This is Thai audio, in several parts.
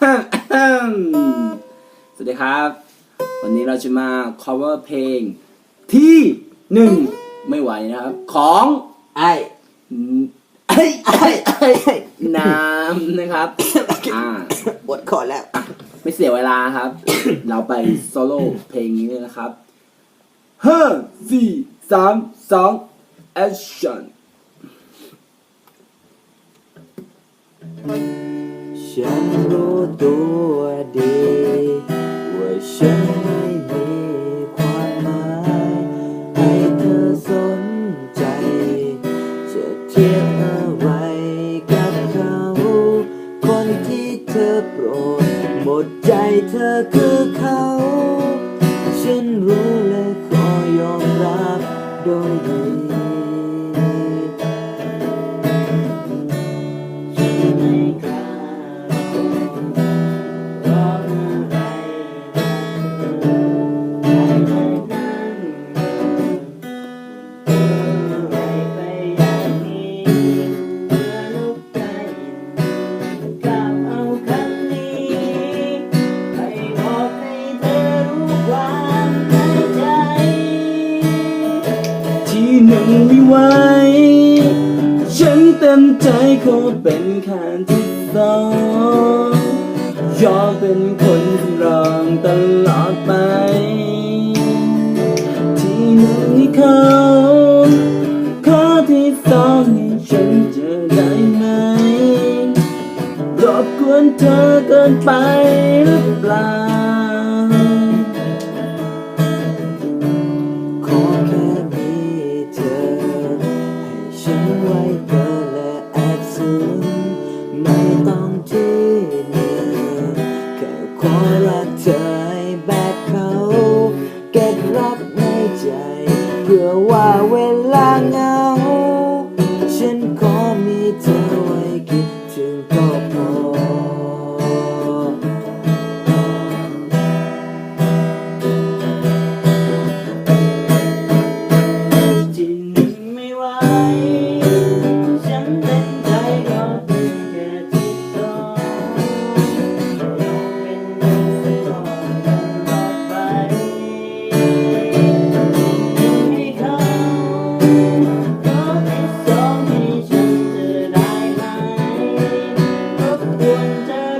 สวัสดีครับ วันนี้เราจะมา cover เพลงที่หนึ่งไม่ไหวนะครับ ของไอ้ไอ้ไอ้ไอ้น้ำนะครับ อ่าบทขอแล้ว ไม่เสียเวลาครับ เราไปโซโล่เพลงนี้เลยนะครับห้าสี่สามสอง action ตัวดี ว่าฉันไม่มีความหมายให้เธอสนใจ จะเทียบอะไรกับเขาคนที่เธอโปรด หมดใจเธอคือเขา ฉันรู้และขอยอมรับโดยดี ไม่ไหว ฉันเต็มใจขอเป็นแค่ที่สองยอมเป็นคนสำรองตลอดไป ที่หนึ่งให้เขาขอที่สองให้ฉันเจอได้ไหม รบกวนเธอเกินไปหรือเปล่า รักในใจ เพื่อว่าเวลาเหงา ฉันขอมีเธอไว้คิดถึงก็พอที่หนึ่งไม่ไหว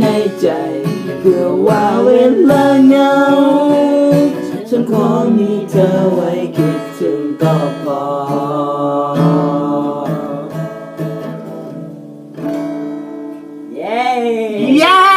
ในใจเพื่อว่าเวลาเงา ฉันขอมีเธอไว้คิดถึงก็พอเเย้